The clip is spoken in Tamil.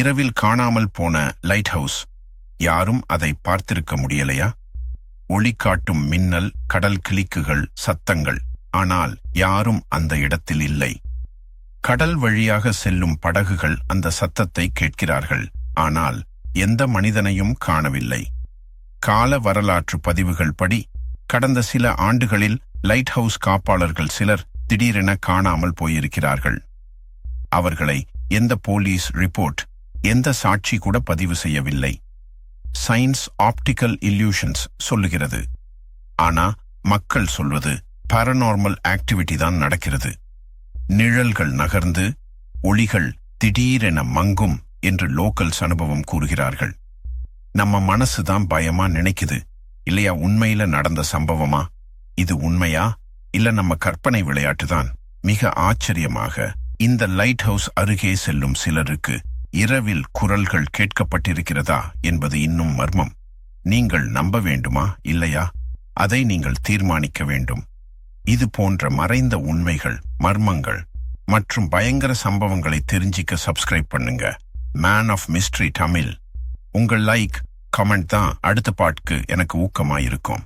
இரவில் காணாமல் போன லைட் ஹவுஸ் யாரும் அதை பார்த்திருக்க முடியலையா? ஒளி காட்டும் மின்னல் கடல் கிளிக்குகள் சத்தங்கள். ஆனால் யாரும் அந்த இடத்தில் இல்லை. கடல் வழியாக செல்லும் படகுகள் அந்த சத்தத்தை கேட்கிறார்கள். ஆனால் எந்த மனிதனையும் காணவில்லை. கால வரலாற்று பதிவுகள் படி கடந்த சில ஆண்டுகளில் லைட் ஹவுஸ் காப்பாளர்கள் சிலர் திடீரென காணாமல் போயிருக்கிறார்கள். அவர்களை எந்த போலீஸ் ரிப்போர்ட் எந்த சாட்சி கூட பதிவு செய்யவில்லை. சயின்ஸ் ஆப்டிக்கல் இல்யூஷன்ஸ் சொல்லுகிறது. ஆனா மக்கள் சொல்வது பாரநார்மல் ஆக்டிவிட்டி தான் நடக்கிறது. நிழல்கள் நகர்ந்து ஒளிகள் திடீரென மங்கும் என்று லோக்கல்ஸ் அனுபவம் கூறுகிறார்கள். நம்ம மனசு தான் பயமா நினைக்குது. இல்லையா உண்மையில நடந்த சம்பவமா? இது உண்மையா? இல்ல நம்ம கற்பனை விளையாட்டுதான் மிக ஆச்சரியமாக இந்த லைட் ஹவுஸ் அருகே செல்லும் சிலருக்கு இரவில் குரல்கள் கேட்கப்பட்டிருக்கிறதா என்பது இன்னும் மர்மம். நீங்கள் நம்ப வேண்டுமா? இல்லையா? அதை நீங்கள் தீர்மானிக்க வேண்டும். இது போன்ற மறைந்த உண்மைகள் மர்மங்கள் மற்றும் பயங்கர சம்பவங்களை தெரிஞ்சிக்க சப்ஸ்கிரைப் பண்ணுங்க. Man of mystery Tamil. உங்கள் லைக் கமெண்ட் தான் அடுத்த பாட்டுக்கு எனக்கு ஊக்கமாயிருக்கும்.